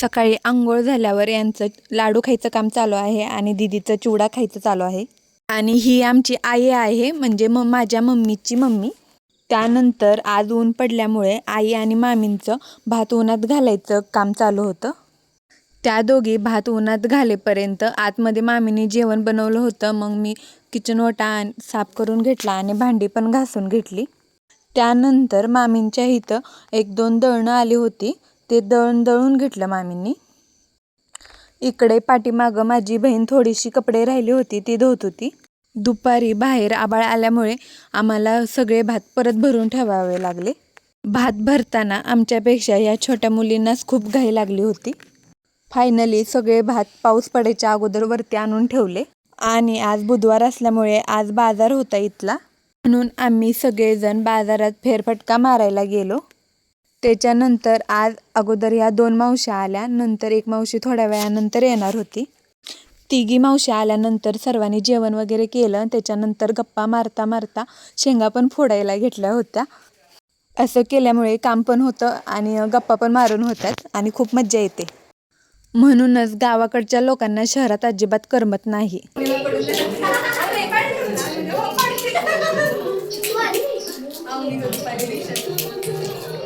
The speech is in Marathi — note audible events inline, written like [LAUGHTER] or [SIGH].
सकाळी आंघोळ झाल्यावर यांचं लाडू खायचं काम चालू आहे आणि दिदीचं चिवडा खायचं चालू आहे. आणि ही आमची आई आहे म्हणजे म माझ्या मम्मीची मम्मी. त्यानंतर आज ऊन पडल्यामुळे आई आणि मामींचं भात उन्हात घालायचं काम चालू होतं. त्या दोघी भात उन्हात घालेपर्यंत आतमध्ये मामीने जेवण बनवलं होतं. मग मी किचन ओटा साफ करून घेतला आणि भांडी पण घासून घेतली. त्यानंतर मामींच्या इथं एक दोन दळणं आली होती. ते दळण दळून घेतलं मामींनी. इकडे पाठीमागं माझी बहीण थोडीशी कपडे राहिली होती ती धुत होती. दुपारी बाहेर आबाळ आल्यामुळे आम्हाला सगळे भात परत भरून ठेवावे लागले. भात भरताना आमच्यापेक्षा या छोट्या मुलींनाच खूप घाई लागली होती. फायनली सगळे भात पाऊस पडायच्या अगोदर वरती आणून ठेवले. आणि आज बुधवार असल्यामुळे आज बाजार होता इथला. म्हणून आम्ही सगळेजण बाजारात फेरफटका मारायला गेलो. त्याच्यानंतर आज अगोदर ह्या दोन मावश्या आल्या नंतर एक मावशी थोड्या वेळानंतर येणार होती. तिघी मावश्या आल्यानंतर सर्वांनी जेवण वगैरे केलं त्याच्यानंतर गप्पा मारता मारता शेंगा पण फोडायला घेतल्या होत्या. असं केल्यामुळे काम पण होतं आणि गप्पा पण मारून होतात आणि खूप मज्जा येते. म्हणूनच गावाकडच्या लोकांना शहरात अजिबात करमत नाही. [LAUGHS]